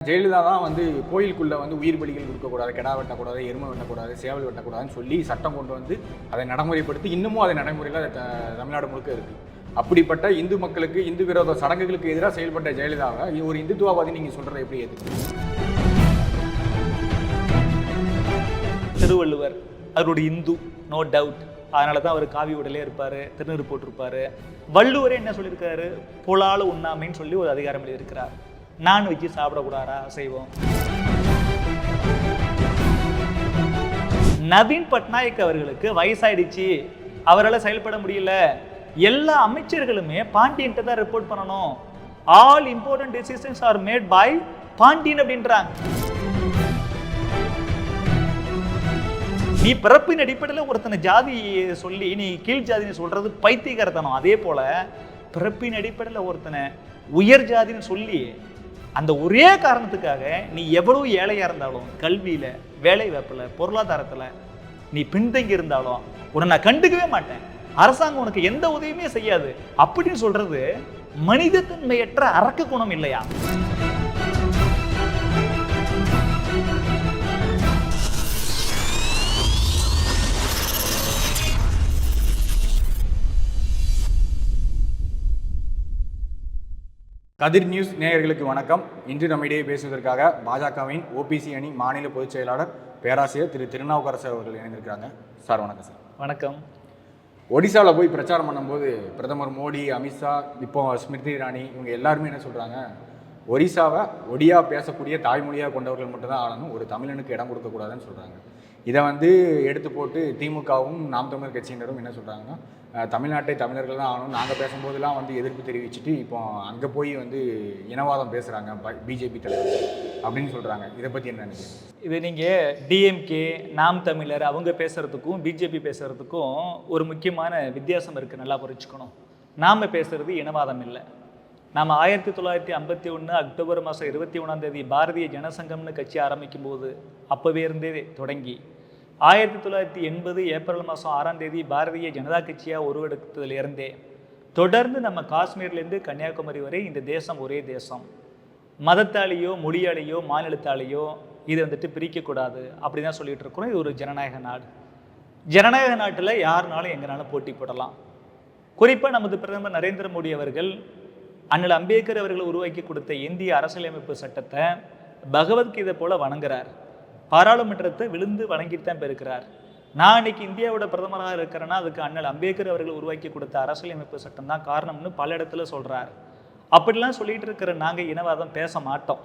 ஜெயலலிதா தான் வந்து கோயிலுக்குள்ளே வந்து உயிர் பலிகள் கொடுக்கக்கூடாது கிடா வெட்டக்கூடாது எருமை வெட்டக்கூடாது சேவல் வெட்டக்கூடாதுன்னு சொல்லி சட்டம் கொண்டு வந்து அதை நடைமுறைப்படுத்தி இன்னமும் அதை நடைமுறையில் த- தமிழ்நாடு முழுக்க இருக்குது அப்படிப்பட்ட இந்து மக்களுக்கு இந்து விரோத சடங்குகளுக்கு எதிராக செயல்பட்ட ஜெயலலிதாவை ஒரு இந்துத்துவாவாதி நீங்கள் சொல்கிறது எப்படி எது திருவள்ளுவர் அவருடைய இந்து நோ டவுட் அதனால தான் அவர் காவி உடலே இருப்பார் திருநீறு போட்டிருப்பாரு. வள்ளுவரே என்ன சொல்லியிருக்காரு? புலால் உண்ணாமைன்னு சொல்லி ஒரு அதிகாரம் எழுதியிருக்கிறார். நான் வச்சு சாப்பிடக்கூடாதா? அசைவம் நவீன் பட்நாயக் அவர்களுக்கு வயசாயிடுச்சு. அவரால் செயல்பட முடியல. எல்லா அமைச்சர்களுமே பாண்டியன்ட்ட தான் ரிப்போர்ட் பண்ணணும். All important decisions are made by Pandian அப்படின்றாங்க. நீ பிறப்பின் அடிப்படையில் ஒருத்தனை ஜாதி சொல்லி நீ கீழ் ஜாதின்னு சொல்றது பைத்தியகாரத்தனம் அதே போல பிறப்பின் அடிப்படையில் ஒருத்தனை உயர் ஜாதின்னு சொல்லி அந்த ஒரே காரணத்துக்காக நீ எவ்வளவு ஏழையா இருந்தாலும் கல்வியில வேலை வாய்ப்பில் பொருளாதாரத்துல நீ பின்தங்கி இருந்தாலும் உன்னை நான் கண்டுக்கவே மாட்டேன். அரசாங்கம் உனக்கு எந்த உதவியுமே செய்யாது. அப்படின்னு சொல்றது மனிதத்தன்மையற்ற அரக்க குணம் இல்லையா? கதிர் நியூஸ் நேயர்களுக்கு வணக்கம். இன்று நம்மிடையே பேசுவதற்காக பாஜகவின் ஓபிசி அணி மாநில பொதுச் செயலாளர் பேராசிரியர் திரு திருநாவுக்கரசு அவர்கள் இணைந்திருக்கிறாங்க. சார் வணக்கம் சார். வணக்கம். ஒடிசாவில் போய் பிரச்சாரம் பண்ணும்போது பிரதமர் மோடி அமித்ஷா இப்போ ஸ்மிருதி இரானி இவங்க எல்லாருமே என்ன சொல்கிறாங்க ஒரிசாவை ஒடியா பேசக்கூடிய தாய்மொழியாக கொண்டவர்கள் மட்டும்தான் ஆளணும் ஒரு தமிழனுக்கு இடம் கொடுக்கக்கூடாதுன்னு சொல்கிறாங்க இதை வந்து எடுத்து போட்டு திமுகவும் நாம் தமிழர் கட்சியினரும் என்ன சொல்கிறாங்கன்னா தமிழ்நாட்டை தமிழர்கள் தான் ஆகணும் நாங்கள் பேசும்போதெல்லாம் வந்து எதிர்ப்பு தெரிவிச்சுட்டு இப்போ அங்கே போய் வந்து இனவாதம் பேசுகிறாங்க பிஜேபி தலைவர் அப்படின்னு சொல்கிறாங்க இதை பற்றி என்ன நினைக்கிறீங்க? இது நீங்கள் டிஎம்கே நாம் தமிழர் அவங்க பேசுகிறதுக்கும் பிஜேபி பேசுகிறதுக்கும் ஒரு முக்கியமான வித்தியாசம் இருக்குது நல்லா புரிஞ்சுக்கணும். நாம் பேசுகிறது இனவாதம் இல்லை. நாம் ஆயிரத்தி தொள்ளாயிரத்தி ஐம்பத்தி ஒன்று அக்டோபர் மாதம் இருபத்தி ஒன்றாம் தேதி பாரதிய ஜனசங்கம்னு கட்சி ஆரம்பிக்கும் போது அப்போவே இருந்தே தொடங்கி. ஆயிரத்தி தொள்ளாயிரத்தி எண்பது ஏப்ரல் மாதம் ஆறாம் தேதி பாரதிய ஜனதா கட்சியாக உருவெடுத்ததுலேருந்தே தொடர்ந்து நம்ம காஷ்மீர்லேருந்து கன்னியாகுமரி வரை இந்த தேசம் ஒரே தேசம். மதத்தாலேயோ மொழியாலேயோ மாநிலத்தாலேயோ இதை வந்துட்டு பிரிக்கக்கூடாது அப்படி தான் சொல்லிட்டு இருக்கிறோம். இது ஒரு ஜனநாயக நாடு. ஜனநாயக நாட்டில் யாருனாலும் எங்கனாலும் போட்டி போடலாம். குறிப்பாக நமது பிரதமர் நரேந்திர மோடி அவர்கள் அண்ணல் அம்பேத்கர் அவர்கள் உருவாக்கி கொடுத்த இந்திய அரசியலமைப்பு சட்டத்தை பகவத்கீதை போல வணங்குறார். பாராளுமன்றத்தை விழுந்து வணங்கிட்டு தான் போயிருக்கிறார். நான் இன்னைக்கு இந்தியாவோட பிரதமராக இருக்கிறேன்னா அதுக்கு அண்ணல் அம்பேத்கர் அவர்கள் உருவாக்கி கொடுத்த அரசியலமைப்பு சட்டம் தான் காரணம்னு பல இடத்துல சொல்றார். அப்படிலாம் சொல்லிட்டு இருக்கிற நாங்கள் இனவாதம் பேச மாட்டோம்.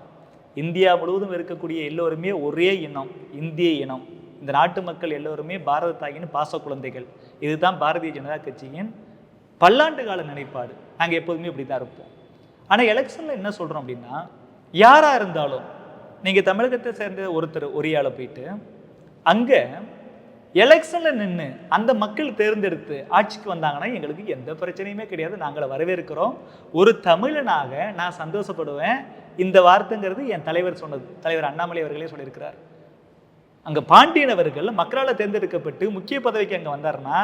இந்தியா முழுவதும் இருக்கக்கூடிய எல்லோருமே ஒரே இனம் இந்திய இனம். இந்த நாட்டு மக்கள் எல்லோருமே பாரத தாயின் பாச குழந்தைகள். இதுதான் பாரதிய ஜனதா கட்சியின் பல்லாண்டு கால நிலைப்பாடு. நாங்கள் எப்போதுமே இப்படி தான் இருப்போம். ஆனால் எலெக்ஷனில் என்ன சொல்கிறோம் அப்படின்னா யாராக இருந்தாலும் நீங்கள் தமிழகத்தை சேர்ந்த ஒருத்தர் ஒரியால் போயிட்டு அங்கே எலெக்ஷனில் நின்று அந்த மக்கள் தேர்ந்தெடுத்து ஆட்சிக்கு வந்தாங்கன்னா எங்களுக்கு எந்த பிரச்சனையுமே கிடையாது. நாங்களை வரவேற்கிறோம். ஒரு தமிழனாக நான் சந்தோஷப்படுவேன். இந்த வார்த்தைங்கிறது என் தலைவர் சொன்னது. தலைவர் அண்ணாமலை அவர்களே சொல்லியிருக்கிறார். அங்கே பாண்டியன் அவர்கள் மக்களால் தேர்ந்தெடுக்கப்பட்டு முக்கிய பதவிக்கு அங்கே வந்தாருன்னா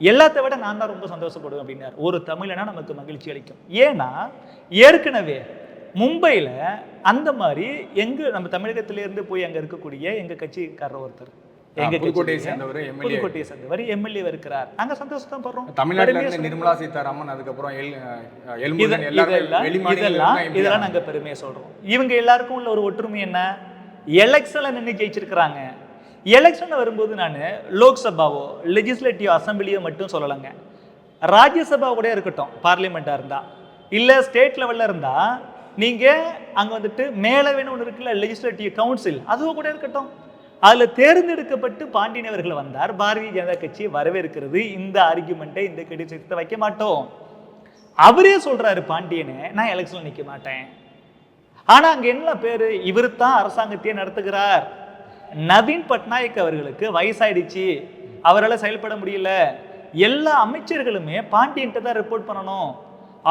எல்லாத்தை விட நான் தான் ரொம்ப சந்தோஷப்படுவேன் அப்படின்னார். ஒரு தமிழனா நமக்கு மகிழ்ச்சி அளிக்கும். ஏன்னா ஏற்கனவே மும்பையில் அந்த மாதிரி எங்க நம்ம தமிழகத்திலேருந்து போய் அங்கே இருக்கக்கூடிய எங்கள் கட்சிக்காரர் ஒருத்தர் எங்க புதுக்கோட்டையை சேர்ந்தவர் எம்எல்ஏ புதுக்கோட்டையை சேர்ந்தவர் எம்எல்ஏ இருக்கிறார். நாங்க சந்தோஷம் படுறோம். தமிழ்நாட்டுல. நிர்மலா சீதாராமன் அதுக்கப்புறம் எல் இதெல்லாம் இதெல்லாம் நாங்க பெருமையா சொல்றோம். இவங்க எல்லாருக்கும் உள்ள ஒரு ஒற்றுமை என்ன? எலெக்ஷன்ல நின்று ஜெயிச்சிருக்கிறாங்க. எலெக்ஷன்ல வரும்போது நான் லோக்சபாவோ லெஜிஸ்லேட்டிவ் அசம்பிளியோ மட்டும் சொல்லலைங்க. ராஜ்யசபா கூட இருக்கட்டும் பார்லிமெண்டா இருந்தா. இல்ல ஸ்டேட் லெவல்ல இருந்தா நீங்கள் அங்கே வந்துட்டு மேலவைன்னு ஒன்று இருக்குல்ல லெஜிஸ்லேட்டிவ் கவுன்சில் அதுவும் கூட இருக்கட்டும். அதில் தேர்ந்தெடுக்கப்பட்டு பாண்டியன் அவர்கள் வந்தார். பாரதிய ஜனதா கட்சியை வரவேற்கிறது. இந்த ஆர்கியூமெண்ட்டை இந்த கிரிட்டிசிசத்தை வைக்க மாட்டோம். அவரே சொல்கிறாரு பாண்டியனே நான் எலெக்ஷனில் நிற்க மாட்டேன். ஆனால் அங்கே என்ன பேர்? இவர் தான் அரசாங்கத்தையே நடத்துகிறார். நவீன் பட்நாயக் அவர்களுக்கு வயசாயிடுச்சு. அவரால் செயல்பட முடியல. எல்லா அமைச்சர்களுமே பாண்டியன்ட்ட தான் ரிப்போர்ட் பண்ணணும்.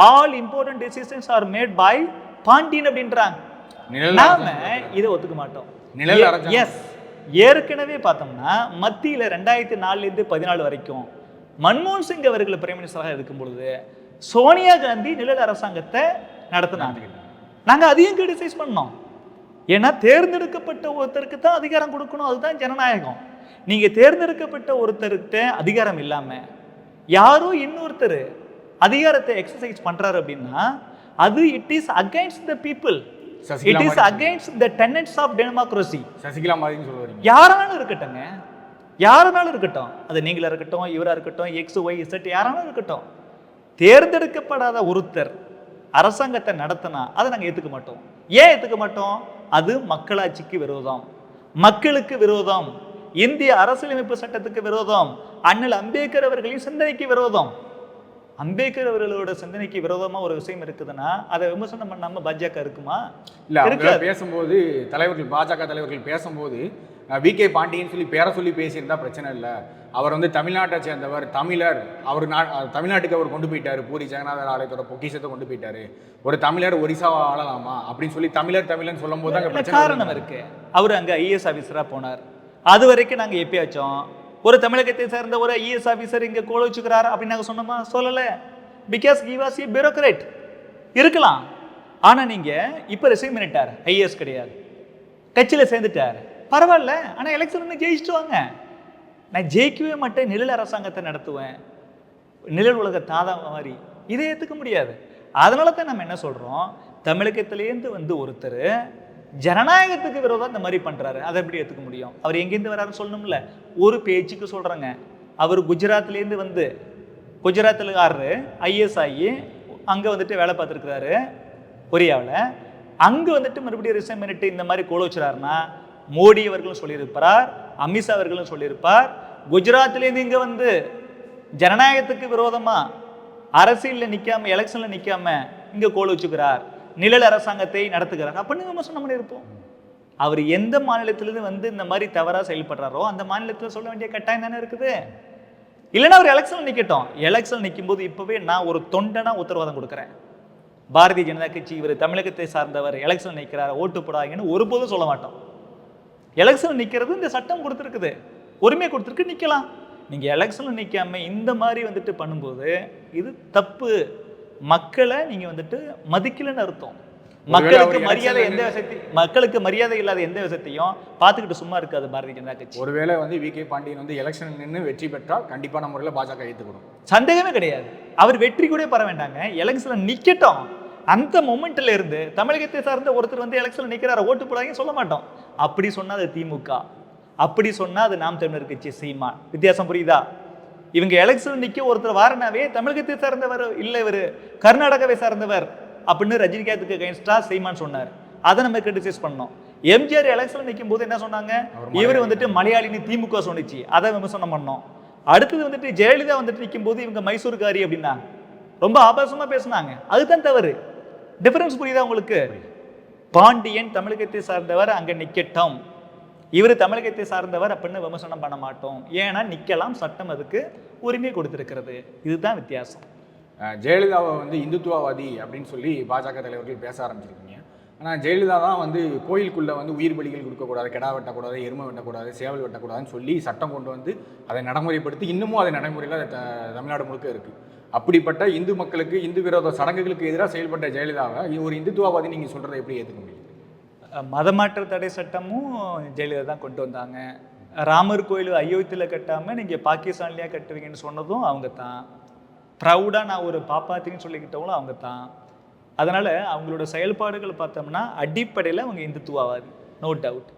All important decisions are made by Pandian அப்படின்றாங்க. நாம இதை ஒத்துக்க மாட்டோம். நிழல். எஸ் ஏற்கனவே பார்த்தோம்னா மத்தியில ரெண்டாயிரத்தி நாலுல இருந்து பதினாலு வரைக்கும் மன்மோகன் சிங் அவர்கள் பிரைம் மினிஸ்டராக இருக்கும் பொழுது சோனியா காந்தி நிழல் அரசாங்கத்தை நடத்தினாங்க. நாங்க அதையும் கிரிட்டிசைஸ் பண்ணோம். ஏன்னா தேர்ந்தெடுக்கப்பட்ட ஒருத்தருக்கு தான் அதிகாரம் கொடுக்கணும். அதுதான் ஜனநாயகம். நீங்க தேர்ந்தெடுக்கப்பட்ட ஒருத்தருக்கு அதிகாரம் இல்லாம யாரோ இன்னொருத்தர் அதிகாரத்தை எக்ஸசைஸ் பண்றாரு அப்படின்னா அது it is against the people it is மாதிரி. Against the tenets of democracy Sasikala மாதிரின்னு சொல்ல வரீங்க. யாரானாலும் இருக்கட்டுங்க யாரானாலும் இருக்கட்டும். அது நீங்களா இருக்கட்டும் இவரா இருக்கட்டும் எக்ஸ் ஒய் இசட் யாரானாலும் இருக்கட்டும். தேர்ந்தெடுக்கப்படாத ஒருத்தர் அரசாங்கத்தை நடத்தினா அதை நாங்கள் ஏற்றுக்க மாட்டோம். ஏன் ஏற்றுக்க மாட்டோம்? அது மக்களாட்சிக்கு விரோதம். மக்களுக்கு விரோதம். இந்திய அரசியலமைப்பு சட்டத்துக்கு விரோதம். அண்ணல் அம்பேத்கர் அவர்களின் சிந்தனைக்கு விரோதம். அம்பேத்கர் அவர்களோட சிந்தனைக்கு விரோதமா ஒரு விஷயம் இருக்குதுன்னா அதை விமர்சனம் பண்ணாம பாஜக இருக்குமா? இல்ல அவங்க. பேசும்போது தலைவர்கள் பாஜக தலைவர்கள் பேசும்போது வி. கே. பாண்டியன் சொல்லி பேரை சொல்லி பேசியிருந்தா பிரச்சனை இல்லை. அவர் வந்து தமிழ்நாட்டை சேர்ந்தவர் தமிழர். அவர் நா தமிழ்நாட்டுக்கு அவர் கொண்டு போயிட்டாரு. பூரி ஜெகநாதர் ஆலயத்தோட பொக்கிஷத்தை கொண்டு போயிட்டாரு. ஒரு தமிழர் ஒரிசாவை ஆளலாமா? அப்படின்னு சொல்லி தமிழர் தமிழர்னு சொல்லும் போது பிரச்சனை காரணம் இருக்கு? அவர் அங்க ஐஏஎஸ் ஆபீசரா போனார். அது வரைக்கும் நாங்க எப்பயாச்சும் ஒரு தமிழகத்தை சேர்ந்த ஒரு ஐஏஎஸ் ஆஃபீஸர் இங்கே கோல வச்சுக்கிறார் அப்படின்னு நாங்கள் சொன்னோமா? சொல்லலை. Because he was a bureaucrat இருக்கலாம். ஆனால் நீங்கள் இப்போ ரிசைன் பண்ணிட்டார். ஐஏஎஸ் கிடையாது. கட்சியில் சேர்ந்துட்டார். பரவாயில்ல. ஆனால் எலெக்ஷன் ஜெயிச்சுட்டு வாங்க. நான் ஜெயிக்கவே மாட்டேன். நிழல் அரசாங்கத்தை நடத்துவேன். நிழல் உலக தாதா மாதிரி. இதை ஏற்றுக்க முடியாது. அதனால தான் நம்ம என்ன சொல்கிறோம் தமிழகத்திலேருந்து வந்து ஒருத்தர் ஜனநாயகத்துக்கு விரோதம் இந்த மாதிரி பண்ணுறாரு அதை எப்படி எடுத்துக்க முடியும்? அவர் எங்கேருந்து வராருன்னு சொல்லணும்ல? ஒரு பேச்சுக்கு சொல்கிறாங்க அவர் குஜராத்லேருந்து வந்து குஜராத்தில் ஆறு ஐஎஸ் ஆகி அங்கே வந்துட்டு வேலை பார்த்துருக்குறாரு கொரியாவில். அங்கே வந்துட்டு மறுபடியும் ரிசைன் பண்ணிட்டு இந்த மாதிரி கோல வச்சுறாருன்னா மோடி அவர்களும் சொல்லியிருப்பார் அமித்ஷா அவர்களும் சொல்லியிருப்பார். குஜராத்லேருந்து இங்கே வந்து ஜனநாயகத்துக்கு விரோதமாக அரசியலில் நிற்காம எலெக்ஷனில் நிற்காம இங்கே கோல் வச்சுக்கிறார். நிழல் அரசாங்கத்தை நடத்துகிறார் அப்படின்னு விமர்சனம் பண்ணியிருப்போம் அவர் எந்த மாநிலத்திலிருந்து வந்து இந்த மாதிரி தவறாக செயல்படுறாரோ அந்த மாநிலத்தில் சொல்ல வேண்டிய கட்டாயம் தானே இருக்குது. இல்லைன்னா அவர் எலெக்ஷன் நிற்கட்டும் எலெக்ஷன் நிற்கும்போது இப்போவே நான் ஒரு தொண்டனா உத்தரவாதம் கொடுக்குறேன். பாரதிய ஜனதா கட்சி இவர் தமிழகத்தை சார்ந்தவர் எலெக்ஷன் நிற்கிறார் ஓட்டு போடாங்கன்னு ஒருபோதும் சொல்ல மாட்டோம். எலெக்ஷன் நிற்கிறது இந்த சட்டம் கொடுத்துருக்குது. உரிமை கொடுத்துருக்கு நிற்கலாம் நீங்கள் எலெக்ஷனில் நிற்காம இந்த மாதிரி வந்துட்டு பண்ணும்போது இது தப்பு. மக்களை நீங்கள் வந்துட்டு மதிக்கலைன்னு அர்த்தம். மக்களுக்கு மரியாதை எந்த விஷயத்தையும் மக்களுக்கு மரியாதை இல்லாத எந்த விஷயத்தையும் பார்த்துக்கிட்டு சும்மா இருக்காது பாரதிய ஜனதா கட்சி. ஒருவேளை வந்து வி கே பாண்டியன் வந்து எலெக்ஷன் நின்று வெற்றி பெற்றால் கண்டிப்பான முறையில் பாஜக ஏற்றுக்கணும் சந்தேகமே கிடையாது. அவர் வெற்றி கூட பெற வேண்டாங்க. எலெக்ஷன்ல நிக்கட்டும். அந்த மொமெண்ட்ல இருந்து தமிழகத்தை சார்ந்த ஒருத்தர் வந்து எலெக்ஷன்ல நிக்கிறாரு? ஓட்டு போடாதீங்க சொல்ல மாட்டோம். அப்படி சொன்னா அது திமுக. அப்படி சொன்னா அது நாம் தமிழர் கட்சி சீமான். வித்தியாசம் புரியுதா? இவங்க எலெக்ஷன் நிக்க ஒருத்தர் வாரனாவே தமிழகத்தை சார்ந்தவர் இல்லை இவர். கர்நாடகாவை சார்ந்தவர் அப்படின்னு ரஜினிகாந்துக்கு அகைன்ஸ்டா சீமான் சொன்னார். அதை நம்ம கிரிட்டிசைஸ் பண்ணோம். எம்ஜிஆர் எலெக்ஷன் நிற்கும் போது என்ன சொன்னாங்க? இவர் வந்துட்டு மலையாளின்னு திமுக சொன்னிச்சு. அதை விமர்சனம் பண்ணோம். அடுத்தது வந்துட்டு ஜெயலலிதா வந்துட்டு நிற்கும் போது இவங்க மைசூர்காரி அப்படின்னாங்க ரொம்ப ஆபாசமா பேசுனாங்க. அதுதான் தவறு. டிஃபரன்ஸ் புரியுதா உங்களுக்கு? பாண்டியன் தமிழகத்தை சார்ந்தவர் அங்க நிக்கட்டும். இவர் தமிழகத்தை சார்ந்தவர் அப்படின்னு விமர்சனம் பண்ண மாட்டோம். ஏன்னா நிக்கலாம் சட்டம் அதுக்கு உரிமை கொடுத்திருக்கிறது. இதுதான் வித்தியாசம். ஜெயலலிதாவை வந்து இந்துத்துவவாதி அப்படின்னு சொல்லி பாஜக தலைவர்கள் பேச ஆரம்பிச்சிருக்கீங்க. ஆனால் ஜெயலலிதா தான் வந்து கோயிலுக்குள்ளே வந்து உயிர் பலிகள் கொடுக்கக்கூடாது கெடா வெட்டக்கூடாது எருமை வெட்டக்கூடாது சேவல் வெட்டக்கூடாதுன்னு சொல்லி சட்டம் கொண்டு வந்து அதை நடைமுறைப்படுத்தி இன்னமும் அதை நடைமுறையில் த தமிழ்நாடு முழுக்க இருக்குது அப்படிப்பட்ட இந்து மக்களுக்கு இந்து விரோத சடங்குகளுக்கு எதிராக செயல்பட்ட ஜெயலலிதாவை ஒரு இந்துத்துவவாதி நீங்கள் சொல்கிறத எப்படி ஏற்றுக்க முடியும்? மதமாற்ற தடை சட்டமும் ஜெயலலிதா தான் கொண்டு வந்தாங்க. ராமர் கோயில் அயோத்தியில் கட்டாமல் நீங்கள் பாகிஸ்தான்லேயே கட்டுவீங்கன்னு சொன்னதும் அவங்க தான். ப்ரௌடாக நான் ஒரு பாப்பாத்தின்னு சொல்லிக்கிட்டவங்களும் அவங்க தான். அதனால் அவங்களோட செயல்பாடுகள் பார்த்தோம்னா அடிப்படையில் அவங்க இந்துத்துவவாதி நோ டவுட்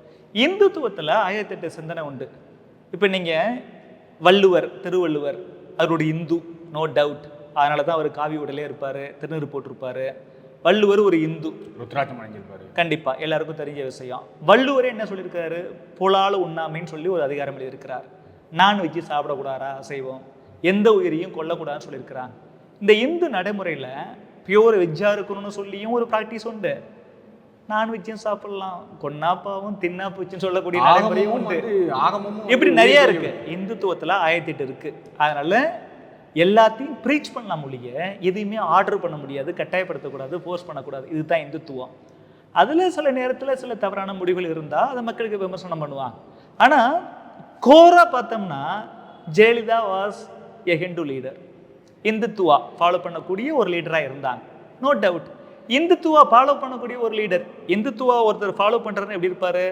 இந்துத்துவத்தில் ஆயிரத்தெட்டு சிந்தனை உண்டு. இப்போ நீங்கள் வள்ளுவர் திருவள்ளுவர் அவரோட இந்து நோ டவுட் அதனால தான் அவர் காவி உடலே இருப்பார் திருநீர் போட்டிருப்பாரு. வள்ளுவர் ஒரு இந்து. ருத்ராட்சம் அணிஞ்சிருப்பாரு. கண்டிப்பா எல்லாருக்கும் தெரிஞ்ச விஷயம். வள்ளுவரே என்ன சொல்லியிருக்காரு? புலால் உண்ணாமைன்னு சொல்லி ஒரு அதிகாரம் எழுதியிருக்கிறார். நான் வச்சு சாப்பிடக்கூடாதா? அசைவம் எந்த உயிரையும் கொல்லக்கூடாதுன்னு சொல்லியிருக்கிறாங்க. இந்த இந்து நடைமுறையில் பியூர் வெஜ்ஜாக இருக்கணும்னு சொல்லியும் ஒரு ப்ராக்டிஸ் உண்டு. நான்வெஜ்ஜும் சாப்பிடலாம். கொன்னாப்பாவும் தின்னாப்பூச்சுன்னு சொல்லக்கூடிய நடைமுறையும் உண்டு. இப்படி நிறைய இருக்கு. இந்துத்துவத்துல ஆயிரத்தி எட்டு இருக்கு. அதனால எல்லாத்தையும் ப்ரீச் பண்ணலாம் ஒழிய எதையுமே ஆர்டர் பண்ண முடியாது கட்டாயப்படுத்தக்கூடாது ஃபோர்ஸ் பண்ணக்கூடாது. இதுதான் இந்துத்துவம். அதில் சில நேரத்தில் சில தவறான முடிவுகள் இருந்தால் அதை மக்களுக்கு விமர்சனம் பண்ணுவாங்க. ஆனால் கோராக பார்த்தோம்னா Jayalalithaa was a Hindu leader Hindutva follow பண்ணக்கூடிய ஒரு லீடராக இருந்தாங்க. நோ டவுட் இந்துத்துவா ஃபாலோ பண்ணக்கூடிய ஒரு லீடர் இந்துத்துவா ஒருத்தர் ஃபாலோ பண்ணுறதுன்னு எப்படி இருப்பார்?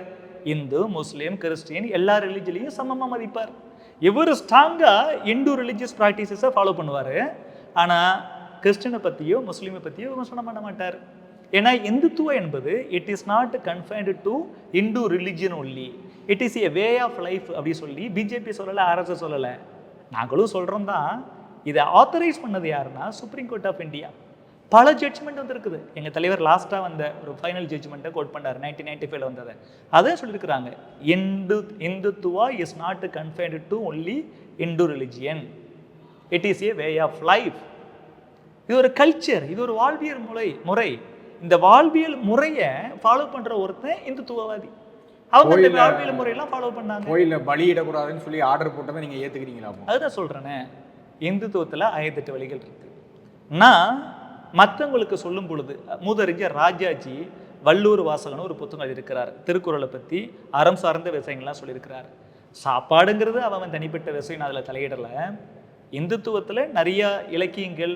இந்து முஸ்லீம் கிறிஸ்டின் எல்லா ரிலிஜியலையும் சமமாக மதிப்பார். இவர் ஸ்ட்ராங்காக இந்து ரிலிஜியஸ் ப்ராக்டிசஸை ஃபாலோ பண்ணுவார். ஆனால் கிறிஸ்டினை பற்றியோ முஸ்லீமை பற்றியோ விமர்சனம் பண்ண மாட்டார். ஏன்னா இந்துத்துவம் என்பது it is not confined to Hindu religion only it is a way of life அப்படி சொல்லி பிஜேபி சொல்லலை ஆர்எஸ்எஸ் சொல்லலை. நாங்களும் சொல்கிறோம் தான் இதை ஆத்தரைஸ் பண்ணது யாருன்னா சுப்ரீம் கோர்ட் ஆஃப் இந்தியா பல ஜட்ஜ்மெண்ட் வந்திருக்குது. எங்கள் தலைவர் லாஸ்ட்டாக வந்த ஒரு ஃபைனல் ஜட்ஜ்மெண்ட்டை கோட் பண்ணார். நைன்டீன் நைன்டி ஃபைவ்ல வந்ததை. அதே சொல்லியிருக்கிறாங்க. Hindu Hindutva is not confined to only Hindu religion it is a way of life இது ஒரு கல்ச்சர் இது ஒரு வாழ்வியல் முறை முறை. இந்த வாழ்வியல் முறையை ஃபாலோ பண்ற ஒருத்தன் இந்துத்துவவாதி. அவங்க இந்த வாழ்வியல் முறையெல்லாம் ஃபாலோ பண்ணாங்க. கோயில்ல பலியிடக்கூடாதுன்னு சொல்லி ஆர்டர் போட்டதை நீங்க ஏத்துக்கிறீங்களா அப்போ? அதுதான் சொல்றேனே. இந்துத்துவத்துல ஆயிரத்தெட்டு வழிகள் இருக்கு. நான் மற்றவங்களுக்கு சொல்லும் பொழுது மூதறிஞர் ராஜாஜி வள்ளூர் வாசகன் ஒரு புத்தகம் இருக்கிறார் திருக்குறளை பற்றி அறம் சார்ந்த விஷயங்கள்லாம் சொல்லியிருக்கிறார். சாப்பாடுங்கிறது அவன் தனிப்பட்ட விஷயம் நான் அதில் தலையிடலை. இந்துத்துவத்தில் நிறையா இலக்கியங்கள்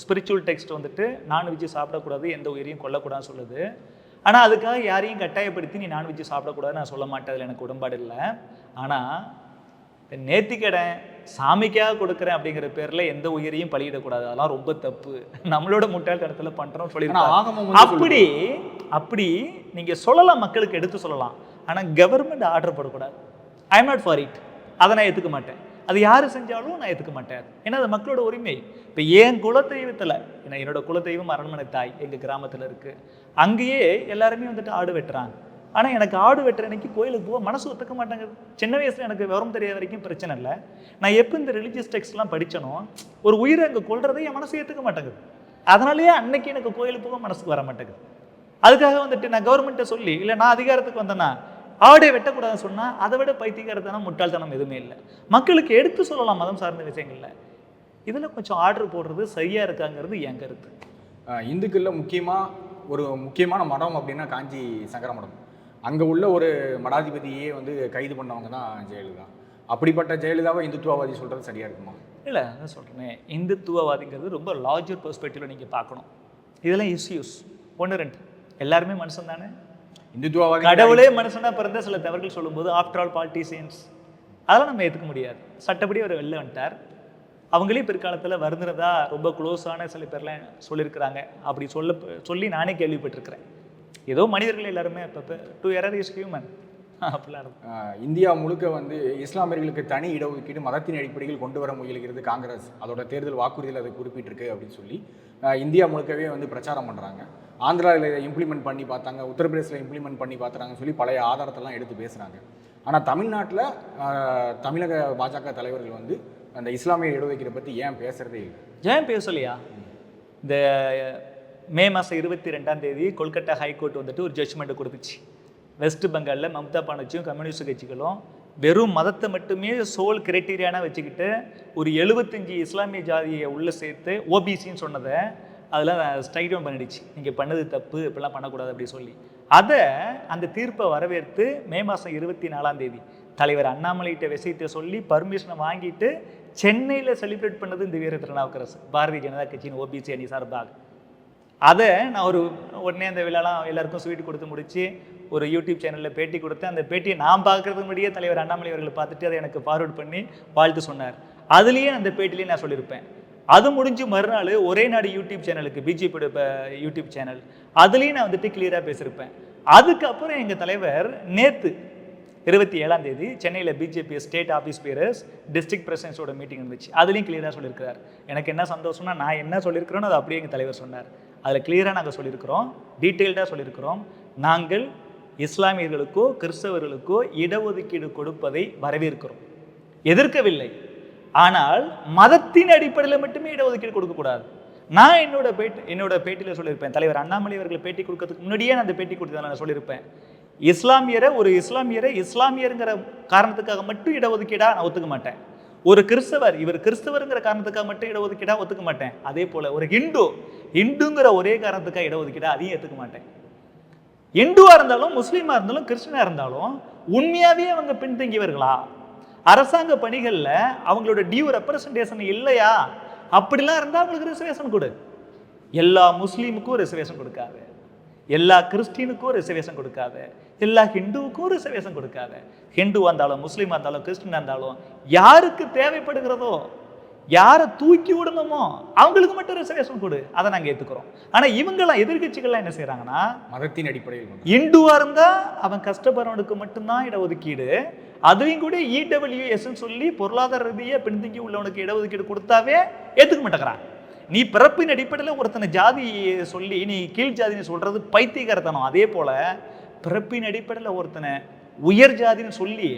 ஸ்பிரிச்சுவல் டெக்ஸ்ட் வந்துட்டு நான்வெஜ் சாப்பிடக்கூடாது எந்த உயிரையும் கொல்லக்கூடாதுன்னு சொல்லுது. ஆனால் அதுக்காக யாரையும் கட்டாயப்படுத்தி நீ நான்வெஜ் சாப்பிடக்கூடாதுன்னு நான் சொல்ல மாட்டேன் அதில் எனக்கு உடன்பாடு இல்லை. ஆனால் இந்த நேர்த்திக்கடன் சாமிக்காக கொடுக்குறேன் அப்படிங்கிற பேர்ல எந்த உயிரையும் பலியிடக்கூடாது. அதெல்லாம் ரொம்ப தப்பு. நம்மளோட முட்டாள்தனத்துல ஆகமம் வந்து அப்படி அப்படி நீங்க சொல்லலாம் மக்களுக்கு எடுத்து சொல்லலாம். ஆனா கவர்மெண்ட் ஆர்டர் போடக்கூடாது. I am not for it அதை நான் ஏத்துக்க மாட்டேன். அது யாரு செஞ்சாலும் நான் ஏத்துக்க மாட்டேன். ஏன்னா அது மக்களோட உரிமை. இப்போ என் குலதெய்வத்துல ஏன்னா என்னோட குலதெய்வம் அரண்மனை தாய் எங்க கிராமத்துல இருக்கு. அங்கேயே எல்லாருமே வந்துட்டு ஆடு வெட்டுறாங்க. ஆனால் எனக்கு ஆடு வெட்டுற அன்னைக்கு கோயிலுக்கு போக மனசு ஒத்துக்க மாட்டேங்குது. சின்ன வயசில் எனக்கு விவரம் தெரிய வரைக்கும் பிரச்சனை இல்லை. நான் எப்போ இந்த ரிலீஜியஸ் டெக்ஸ்ட்லாம் படித்தனோ ஒரு உயிரை அங்கே கொள்றதை என் மனசு ஏற்றுக்க மாட்டேங்குது. அதனாலேயே அன்னைக்கு எனக்கு கோயிலுக்கு போக மனசுக்கு வர மாட்டேங்குது. அதுக்காக வந்துட்டு நான் கவர்மெண்ட்டை சொல்லி இல்லை நான் அதிகாரத்துக்கு வந்தேன்னா ஆடை வெட்டக்கூடாதுன்னு சொன்னால் அதை விட பைத்தியகாரத்தனம் முட்டாள்தனம் எதுவுமே இல்லை. மக்களுக்கு எடுத்து சொல்லலாம் மதம் சார்ந்த விஷயங்களில். இதில் கொஞ்சம் ஆர்டர் போடுறது சரியாக இருக்காங்கிறது என் கருத்து. இந்துக்களில் முக்கியமாக ஒரு முக்கியமான மடம் அப்படின்னா காஞ்சி சங்கர மடம் அங்க உள்ள ஒரு மடாதிபதியே வந்து கைது பண்ணவங்க தான் ஜெயலலிதா. அப்படிப்பட்ட ஜெயலலிதாவை இந்துத்துவவாதி சொல்றது சரியா இருக்குமா? இல்லை அதான் சொல்கிறேனே இந்துத்துவவாதிங்கிறது ரொம்ப லார்ஜர் பெர்ஸ்பெக்டிவ்ல நீங்கள் பார்க்கணும். இதெல்லாம் இஸ்யூஸ் ஒன்று ரெண்டு. எல்லாருமே மனுஷன் தானே? இந்துத்துவவாதி கடவுளே மனுஷனா பிறந்த சில தவறுகள் சொல்லும்போது ஆஃப்டர் ஆல் பாலிட்டிஷியன்ஸ் அதெல்லாம் நம்ம ஏற்றுக்க முடியாது. சட்டப்படி அவர் வெளில வந்துட்டார். அவங்களே பிற்காலத்தில் வருந்துறதா ரொம்ப க்ளோஸான சில பேர்லாம் சொல்லியிருக்கிறாங்க. அப்படி சொல்ல சொல்லி நானே கேள்விப்பட்டிருக்கிறேன். ஏதோ மனிதர்கள் எல்லாருமே அப்பப்போ to error is human India முழுக்க வந்து இஸ்லாமியர்களுக்கு தனி இடஒதுக்கீடு மதத்தின் அடிப்படையில் கொண்டு வர முயல்கிறது காங்கிரஸ். அதோட தேர்தல் வாக்குறுதியில் அதை குறிப்பிட்டிருக்கு அப்படின்னு சொல்லி இந்தியா முழுக்கவே வந்து பிரச்சாரம் பண்ணுறாங்க ஆந்திராவில் இதை இம்ப்ளிமெண்ட் பண்ணி பார்த்தாங்க உத்தரப்பிரதேசில் இம்ப்ளிமெண்ட் பண்ணி பார்த்துறாங்கன்னு சொல்லி பழைய ஆதாரத்தெல்லாம் எடுத்து பேசுகிறாங்க ஆனால் தமிழ்நாட்டில் தமிழக பாஜக தலைவர்கள் வந்து அந்த இஸ்லாமிய இடஒதுக்கீடை பற்றி ஏன் பேசுறதே இல்லை? ஏன் பேசலையா? இந்த மே மாதம் இருபத்தி ரெண்டாம் தேதி கொல்கட்டா ஹைகோர்ட் வந்துட்டு ஒரு ஜட்ஜ்மெண்ட் கொடுத்துச்சு. வெஸ்ட் பெங்காலில் மம்தா பானர்ஜியும் கம்யூனிஸ்ட் கட்சிகளும் வெறும் மதத்தை மட்டுமே சோல் கிரைட்டீரியானா வச்சுக்கிட்டு ஒரு எழுபத்தஞ்சு இஸ்லாமிய ஜாதியை உள்ளே சேர்த்து ஓபிசின்னு சொன்னதை அதெல்லாம் ஸ்ட்ரைக் டவுன் பண்ணிடுச்சு. நீங்கள் பண்ணது தப்பு இப்படிலாம் பண்ணக்கூடாது அப்படி சொல்லி. அதை அந்த தீர்ப்பை வரவேற்று மே மாதம் இருபத்தி நாலாம் தேதி தலைவர் அண்ணாமலைகிட்ட விஷயத்தை சொல்லி பர்மிஷனை வாங்கிட்டு சென்னையில் செலிப்ரேட் பண்ணது இந்த வீர திருநாவுக்கரசு பாரதிய ஜனதா கட்சியின் ஓபிசி அணி சார்பாக. அதை நான் ஒரு உடனே அந்த விழாலாம் எல்லாருக்கும் ஸ்வீட் கொடுத்து முடித்து ஒரு யூடியூப் சேனலில் பேட்டி கொடுத்தேன் அந்த பேட்டியை நான் பார்க்குறதுக்கு முன்னாடியே தலைவர் அண்ணாமலை அவர்கள் பார்த்துட்டு அதை எனக்கு ஃபார்வர்ட் பண்ணி வாழ்த்து சொன்னார். அதுலேயே அந்த பேட்டிலேயே நான் சொல்லியிருப்பேன். அது முடிஞ்சு மறுநாள் ஒரே நாடு யூடியூப் சேனலுக்கு பிஜேபியோட யூடியூப் சேனல் அதுலேயும் நான் வந்துட்டு கிளியராக பேசியிருப்பேன். அதுக்கப்புறம் எங்கள் தலைவர் நேற்று இருபத்தி ஏழாம் தேதி சென்னையில் BJP state office bearers district பிரசிடன்ஸோட meeting இருந்துச்சு. அதுலேயும் கிளியராக சொல்லியிருக்கிறார் எனக்கு என்ன சந்தோஷம்னா நான் என்ன சொல்லியிருக்கிறேனோ அதை அப்படியே எங்கள் தலைவர் சொன்னார். அதில் கிளியராக நாங்கள் சொல்லியிருக்கிறோம் டீட்டெயில்டாக சொல்லியிருக்கிறோம் நாங்கள் இஸ்லாமியர்களுக்கோ கிறிஸ்தவர்களுக்கோ இடஒதுக்கீடு கொடுப்பதை வரவேற்கிறோம். எதிர்க்கவில்லை. ஆனால் மதத்தின் அடிப்படையில் மட்டுமே இடஒதுக்கீடு கொடுக்கக்கூடாது. நான் என்னோட பேட்டி என்னோட பேட்டியில் சொல்லியிருப்பேன். தலைவர் அண்ணாமலை அவர்கள் பேட்டி கொடுக்கறதுக்கு முன்னாடியே நான் அந்த பேட்டி கொடுத்து நான் சொல்லியிருப்பேன். இஸ்லாமியரை ஒரு இஸ்லாமியரை இஸ்லாமியருங்கிற காரணத்துக்காக மட்டும் இடஒதுக்கீடா நான் ஒத்துக்க மாட்டேன். ஒரு கிறிஸ்தவர் இவர் கிறிஸ்தவருங்கிற காரணத்துக்காக மட்டும் இடஒதுக்கீடா ஒத்துக்க மாட்டேன். அதே போல ஒரு ஹிந்து ஹிந்துங்கிற ஒரே காரணத்துக்காக இடஒதுக்கீடா அதையும் ஏற்றுக்க மாட்டேன். இந்துவா இருந்தாலும் முஸ்லீமா இருந்தாலும் கிறிஸ்டினா இருந்தாலும் உண்மையாவே அவங்க பின்தங்கியவர்களா? அரசாங்க பணிகள்ல அவங்களோட டியூ ரெப்ரசன்டேஷன் இல்லையா? அப்படிலாம் இருந்தா அவங்களுக்கு ரிசர்வேஷன் கொடு. எல்லா முஸ்லீமுக்கும் ரிசர்வேஷன் கொடுக்காது. எல்லா கிறிஸ்டினுக்கும் ரிசர்வேஷன் கொடுக்காத எல்லா ஹிந்துவுக்கும் ரிசர்வேஷன் கொடுக்காத. ஹிந்துவா இருந்தாலும் முஸ்லீமா இருந்தாலும் கிறிஸ்டினா இருந்தாலும் யாருக்கு தேவைப்படுகிறதோ யாரை தூக்கி விடணுமோ அவங்களுக்கு மட்டும் ரிசர்வேஷன் கொடு. அதை நாங்கள் ஏற்றுக்கிறோம் ஆனால் இவங்கெல்லாம் எதிர்க்கட்சிகள்லாம் என்ன செய்கிறாங்கன்னா மதத்தின் அடிப்படையில் கொண்டு இந்துவா இருந்தா அவன் கஷ்டப்படுறவனுக்கு மட்டும்தான் இடஒதுக்கீடு. அதையும் கூட E இடபிள்யூஎஸ்ன்னு சொல்லி பொருளாதார ரீதியாக பின்தங்கி உள்ளவனுக்கு இடஒதுக்கீடு கொடுத்தாவே ஏத்துக்க மாட்டேங்கிறான். நீ பிறப்பின் அடிப்படையில் ஒருத்தனை ஜாதி சொல்லி நீ கீழ் ஜாதின்னு சொல்றது பைத்தியகாரத்தனம் அதே போல பிறப்பின் அடிப்படையில் ஒருத்தனை உயர் ஜாதின்னு சொல்லி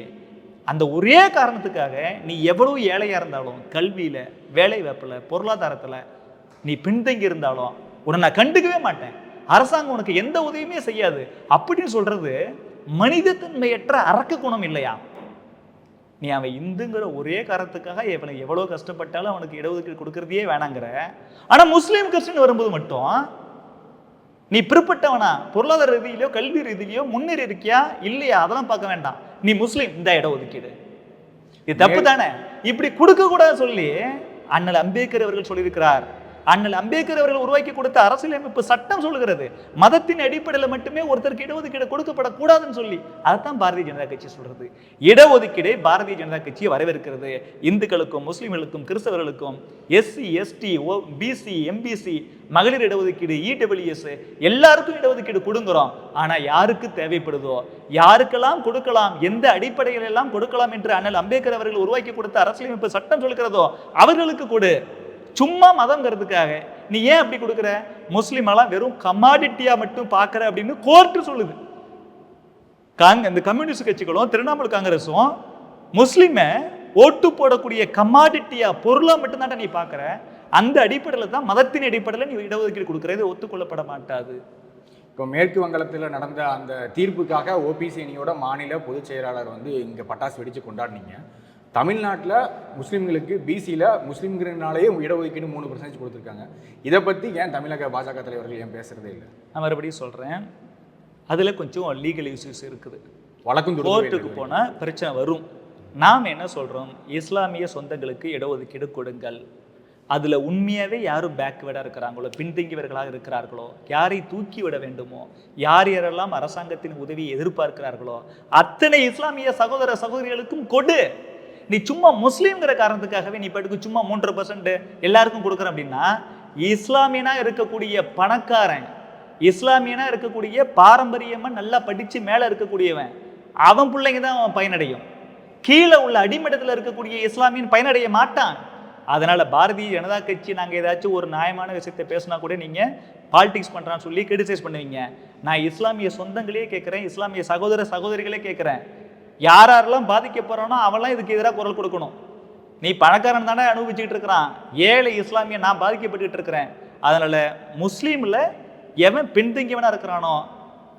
அந்த ஒரே காரணத்துக்காக நீ எவ்வளவு ஏழையாக இருந்தாலும் கல்வியில் வேலை வாய்ப்பில் பொருளாதாரத்தில் நீ பின்தங்கி இருந்தாலும் உன்னை நான் கண்டுக்கவே மாட்டேன். அரசாங்கம் உனக்கு எந்த உதவியுமே செய்யாது. அப்படின்னு சொல்றது மனிதத்தன்மையற்ற அரக்க குணம் இல்லையா? நீ அவன் இந்துங்கிற ஒரே காரணத்துக்காக இவனை எவ்வளோ கஷ்டப்பட்டாலும் அவனுக்கு இடஒதுக்கீடு கொடுக்கறதையே வேணாங்கிற. ஆனா முஸ்லீம் கிறிஸ்டின் வரும்போது மட்டும் நீ பிற்பட்டவனா? பொருளாதார ரீதியிலையோ கல்வி ரீதியிலையோ முன்னேறி இருக்கியா? இல்லையா? அதெல்லாம் பார்க்க வேண்டாம். நீ முஸ்லீம் இந்த இடஒதுக்கீடு. இது தப்பு தானே? இப்படி கொடுக்க கூடாது சொல்லி அண்ணல் அம்பேத்கர் அவர்கள் சொல்லியிருக்கிறார். அண்ணல் அம்பேத்கர் அவர்கள் உருவாக்கி கொடுத்த அரசியலமைப்பு சட்டம் சொல்கிறது மதத்தின் அடிப்படையில் மட்டுமே ஒருத்தருக்கு இடஒதுக்கீடு கொடுக்கப்படக்கூடாதுன்னு சொல்லி. அதைத்தான் பாரதிய ஜனதா கட்சி சொல்றது. இடஒதுக்கீடை பாரதிய ஜனதா கட்சியை வரவேற்கிறது. இந்துக்களுக்கும் முஸ்லிம்களுக்கும் கிறிஸ்தவர்களுக்கும் எஸ்சி எஸ்டி ஓ பிசி எம்பிசி மகளிர் இடஒதுக்கீடு இடபிள்யூஎஸ் எல்லாருக்கும் இடஒதுக்கீடு கொடுங்குறோம். ஆனால் யாருக்கு தேவைப்படுதோ யாருக்கெல்லாம் கொடுக்கலாம் எந்த அடிப்படையிலெல்லாம் கொடுக்கலாம் என்று அண்ணல் அம்பேத்கர் அவர்கள் உருவாக்கி கொடுத்த அரசியலமைப்பு சட்டம் சொல்கிறதோ அவர்களுக்கு கொடு. சும்மா மதங்கிறதுக்காக நீ ஏன் அப்படி கொடுக்குற? முஸ்லீம் எல்லாம் வெறும் கமாடிட்டியா மட்டும் பார்க்குற அப்படின்னு கோர்ட்டு சொல்லுது. காங்க இந்த கம்யூனிஸ்ட் கட்சிகளும் திரிணாமுல் காங்கிரஸும் முஸ்லீமை ஓட்டு போடக்கூடிய கமாடிட்டியா பொருளாக மட்டும்தான் நீ பார்க்குற. அந்த அடிப்படையில் தான் மதத்தின் அடிப்படையில் நீ இடஒதுக்கீடு கொடுக்குறது ஒத்துக்கொள்ளப்பட மாட்டாது. இப்போ மேற்கு வங்காளத்தில் நடந்த அந்த தீர்ப்புக்காக ஓபிசி அணியோட மாநில பொதுச் செயலாளர் வந்து இங்கே பட்டாசு வெடித்து கொண்டாடினீங்க. தமிழ்நாட்டில் முஸ்லீம்களுக்கு பிசியில் முஸ்லீம்கிறனாலேயே இடஒதுக்கீடு மூணு பர்சன்டேஜ் கொடுத்துருக்காங்க. இதை பற்றி ஏன் தமிழக பாஜக தலைவர்கள் ஏன் பேசுறதே இல்லை? நான் மறுபடியும் சொல்றேன். அதுல கொஞ்சம் லீகல் இஷ்யூஸ் இருக்குது. வழக்கும் கோர்ட்டுக்கு. போனால் பிரச்சனை வரும். நாம் என்ன சொல்கிறோம் இஸ்லாமிய சொந்தங்களுக்கு இடஒதுக்கீடு கொடுங்கள். அதில் உண்மையாகவே யாரும் பேக்வேர்டாக இருக்கிறாங்களோ? பின்தங்கியவர்களாக இருக்கிறார்களோ? யாரை தூக்கி விட வேண்டுமோ? யார் யாரெல்லாம் அரசாங்கத்தின் உதவியை எதிர்பார்க்கிறார்களோ? அத்தனை இஸ்லாமிய சகோதர சகோதரிகளுக்கும் கொடு. நீ சும்மா முஸ்லீம்ங்கிற காரணத்துக்காகவே நீ பாட்டுக்கு சும்மா மூன்று பர்சன்ட் எல்லாருக்கும் கொடுக்குற அப்படின்னா இஸ்லாமியனா இருக்கக்கூடிய பணக்காரன் இஸ்லாமியனா இருக்கக்கூடிய பாரம்பரியமாக நல்லா படித்து மேலே இருக்கக்கூடியவன் அவன் பிள்ளைங்க தான் அவன் பயனடையும். கீழே உள்ள அடிமட்டத்தில் இருக்கக்கூடிய இஸ்லாமியன் பயனடைய மாட்டான். அதனால பாரதிய ஜனதா கட்சி நாங்கள் ஏதாச்சும் ஒரு நியாயமான விஷயத்தை பேசினா கூட நீங்கள் பாலிடிக்ஸ் பண்ணுறான்னு சொல்லி கிரிட்டிசைஸ் பண்ணுவீங்க. நான் இஸ்லாமிய சொந்தங்களே கேட்குறேன் இஸ்லாமிய சகோதர சகோதரிகளே கேட்குறேன் யார் யாரெல்லாம் பாதிக்கப்படுறானோ அவெல்லாம் இதுக்கு எதிராக குரல் கொடுக்கணும். நீ பணக்காரன் தானே அனுபவிச்சுக்கிட்டு இருக்கிறான். ஏழை இஸ்லாமிய நான் பாதிக்கப்பட்டுக்கிட்டு இருக்கிறேன். அதனால் முஸ்லீமில் எவன் பின்தங்கியவனாக இருக்கிறானோ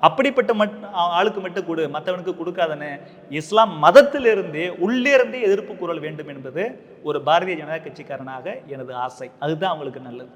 அப்படிப்பட்ட மட் ஆளுக்கு மட்டும் கொடு மற்றவனுக்கு கொடுக்காதன்னு இஸ்லாம் மதத்திலிருந்தே உள்ளே இருந்தே எதிர்ப்பு குரல் வேண்டும் என்பது ஒரு பாரதிய ஜனதா கட்சிக்காரனாக எனது ஆசை. அதுதான் அவங்களுக்கு நல்லது.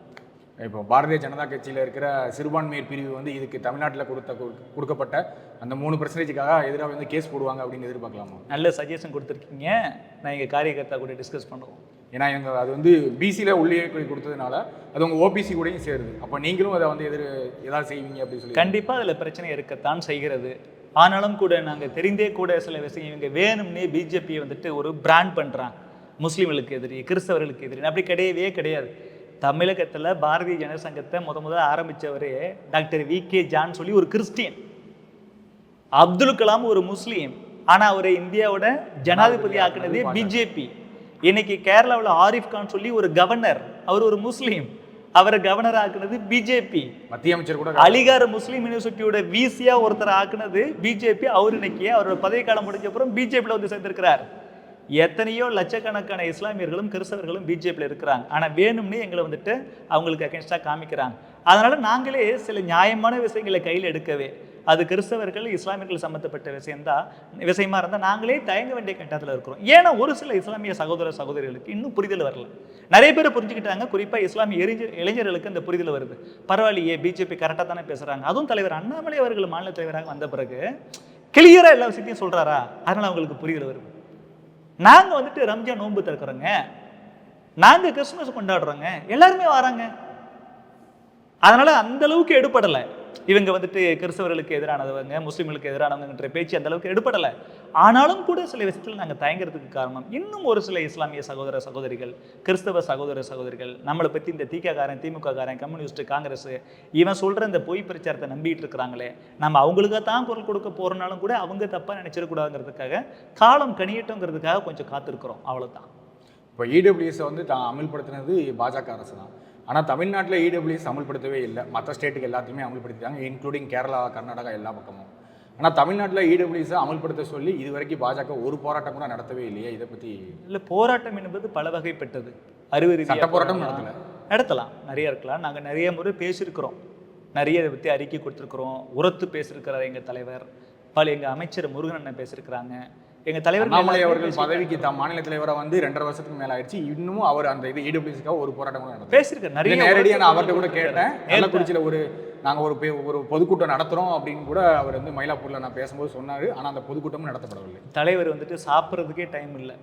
இப்போ பாரதிய ஜனதா கட்சியில் இருக்கிற சிறுபான்மையர் பிரிவு வந்து இதுக்கு தமிழ்நாட்டில் கொடுத்த கொடு- கொடுக்கப்பட்ட அந்த மூணு பர்சன்டேஜுக்காக எதிராக வந்து கேஸ் போடுவாங்க அப்படின்னு எதிர்பார்க்கலாமா? நல்ல சஜஷன் கொடுத்துருக்கீங்க. நான் எங்கள் காரியகர்த்தா கூட டிஸ்கஸ் பண்ணுவோம். ஏன்னா இவங்க அது வந்து பிசியில் உள்ளே கொடுத்ததுனால அது உங்கள் ஓபிசி கூடயும் சேருது. அப்போ நீங்களும் அதை வந்து எதிர் ஏதாவது செய்வீங்க அப்படின்னு சொல்லி கண்டிப்பாக அதில் பிரச்சனை இருக்கத்தான் செய்கிறது. ஆனாலும் கூட நாங்கள் தெரிந்தே கூட சில விஷயம் இவங்க வேணும்னே பிஜேபியை வந்துட்டு ஒரு பிராண்ட் பண்ணுறாங்க முஸ்லீம்களுக்கு எதிரி கிறிஸ்தவர்களுக்கு எதிரி அப்படி கிடையவே கிடையாது. தமிழகத்தில் பாரதிய ஜனதா சங்கத்தை முத முதல்ல ஆரம்பித்தவரே டாக்டர் வி கே ஜான் சொல்லி ஒரு கிறிஸ்டியன். அப்துல் கலாம் ஒரு முஸ்லீம். ஆனா அவரை இந்தியாவோட ஜனாதிபதி ஆக்குனதே பிஜேபி. இன்னைக்கு கேரளாவில் ஆரிஃப் கான் சொல்லி ஒரு கவர்னர். அவர் ஒரு முஸ்லீம். அவரை கவர்னர் ஆக்குனது பிஜேபி. மத்திய அமைச்சர் கூட அலிகார் முஸ்லீம் யூனிவர்சிட்டியோட விசியா ஒருத்தர் ஆக்குனது பிஜேபி. அவர் இன்னைக்கு அவரோட பதவி காலம் முடிஞ்ச அப்புறம் பிஜேபியில் வந்து சேர்ந்திருக்கிறார். எத்தனையோ லட்சக்கணக்கான இஸ்லாமியர்களும் கிறிஸ்தவர்களும் பிஜேபியில் இருக்கிறாங்க. ஆனால் வேணும்னே எங்களை வந்துட்டு அவங்களுக்கு அகேன்ஸ்டாக காமிக்கிறாங்க. அதனால் நாங்களே சில நியாயமான விஷயங்களை கையில் எடுக்கவே அது கிறிஸ்தவர்கள் இஸ்லாமியர்கள் சம்மந்தப்பட்ட விஷயம்தான். விஷயமா இருந்தால் நாங்களே தயங்க வேண்டிய கட்டத்தில் இருக்கிறோம். ஏன்னா ஒரு சில இஸ்லாமிய சகோதர சகோதரிகளுக்கு இன்னும் புரிதல் வரல. நிறைய பேர் புரிஞ்சுக்கிட்டாங்க. குறிப்பாக இஸ்லாமிய இளைஞர் இளைஞர்களுக்கு அந்த புரிதல் வருது. பரவாயில்லையே பிஜேபி கரெக்டாக தானே பேசுகிறாங்க அதுவும் தலைவர் அண்ணாமலை அவர்கள் மாநில தலைவராக வந்த பிறகு கிளியராக எல்லா விஷயத்தையும் சொல்கிறாரா அதனால் அவங்களுக்கு புரிதல் வருது. நாங்கள் வந்துட்டு ரம்ஜான் நோன்பு திறக்கிறோங்க. நாங்கள் கிறிஸ்துமஸ் கொண்டாடுறோங்க. எல்லாருமே வராங்க. அதனால அந்த அளவுக்கு எடுபடலை. இவங்க வந்துட்டு கிறிஸ்தவர்களுக்கு எதிரானவங்க முஸ்லீம்களுக்கு எதிரானவங்கன்ற பேச்சு அந்த அளவுக்கு எடுபடலை. ஆனாலும் கூட சில விஷயத்தில் நாங்கள் தயங்குறதுக்கு காரணம் இன்னும் ஒரு சில இஸ்லாமிய சகோதர சகோதரிகள் கிறிஸ்தவ சகோதர சகோதரிகள் நம்மளை பற்றி இந்த திக திமுக காரன் கம்யூனிஸ்ட் காங்கிரஸ் இவன் சொல்ற இந்த பொய் பிரச்சாரத்தை நம்பிட்டு இருக்கிறாங்களே நம்ம அவங்களுக்காக தான் குரல் கொடுக்க போகிறனாலும் கூட அவங்க தப்பா நினச்சிடக்கூடாதுங்கிறதுக்காக காலம் கணியட்டுங்கிறதுக்காக கொஞ்சம் காத்திருக்கிறோம். அவ்வளோதான் இப்போ இடபிள்யூஎஸை வந்து தான் அமல்படுத்தினது பாஜக அரசு தான் ஆனால் தமிழ்நாட்டில் இடபிள்யூஎஸ் அமல்படுத்தவே இல்லை. மற்ற ஸ்டேட்டுக்கு எல்லாத்தையுமே அமல்படுத்திட்டாங்க இன்க்ளூடிங் கேரளா கர்நாடகா எல்லா பக்கமும். ஆனால் தமிழ்நாட்டில் இடபிள்யூஎஸை அமல்படுத்த சொல்லி இது வரைக்கும் பாஜக ஒரு போராட்டம் கூட நடத்தவே இல்லையே இதை பற்றி இல்ல போராட்டம் என்பது பல வகைப்பட்டது. அறிவு ரீதியா சட்ட போராட்டம். நடத்தல. நடத்தலாம். நிறைய இருக்கலாம். நாங்க நிறைய முறை பேசியிருக்கிறோம். நிறைய இதை பத்தி அறிக்கை கொடுத்துருக்குறோம். உரத்து பேசியிருக்கிறார் எங்க தலைவர். பல எங்க அமைச்சர் முருகன் அண்ணன் பேசியிருக்கிறாங்க. எங்க தலைவர் அண்ணாமலை அவர்கள் பதவிக்கு தாம் மாநில தலைவராக வந்து ரெண்டரை வருஷத்துக்கு மேல ஆயிடுச்சு. இன்னமும் அவர் அந்த இது இடபிள்யூஎஸ்க்காக ஒரு போராட்டம் கூட பேசியிருக்காரு நிறைய நேரடியாக நான் அவர்கிட்ட கூட கேட்டேன். கள்ளக்குறிச்சியில் ஒரு நாங்கள் ஒரு ஒரு பொதுக்கூட்டம் நடத்துகிறோம் அப்படின்னு கூட அவர் வந்து மயிலாப்பூரில் நான் பேசும்போது சொன்னார். ஆனால் அந்த பொதுக்கூட்டமும் நடத்தப்படவில்லை. தலைவர் வந்துட்டு சாப்பிட்றதுக்கே டைம் இல்லை.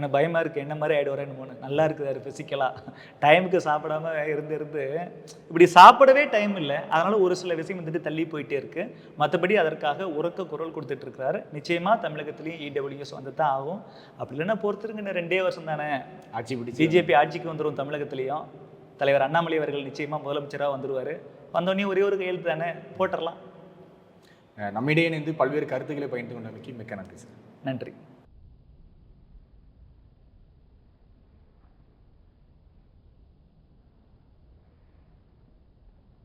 எனக்கு பயமா இருக்கு என்ன மாதிரி ஆயிடுவாரேன்னு போன நல்லா இருக்குது பிசிக்கலா டைமுக்கு சாப்பிடாம இருந்து இருந்து இப்படி சாப்பிடவே டைம் இல்லை. அதனால ஒரு சில விஷயம் வந்துட்டு தள்ளி போயிட்டே இருக்கு. மற்றபடி அதற்காக உறக்க குரல் கொடுத்துட்டு இருக்கிறாரு. நிச்சயமா தமிழகத்திலையும் இடபிள்யூஎஸ் வந்து தான் ஆகும். அப்படி இல்லைன்னா பொறுத்திருங்க இன்னும் ரெண்டே வருஷம் தானே. ஆட்சி பிடிச்சி பிஜேபி ஆட்சிக்கு வந்துரும் தமிழகத்திலையும். தலைவர் அண்ணாமலை அவர்கள் நிச்சயமா முதலமைச்சராக வந்துருவாரு. வந்தோடனே ஒரே ஒரு கையெழுத்து தானே. போட்டுடலாம் நம்மிடையே இணைந்து பல்வேறு கருத்துக்களை பகிர்ந்து கொண்டமைக்கு மிக்க நன்றி சார். நன்றி.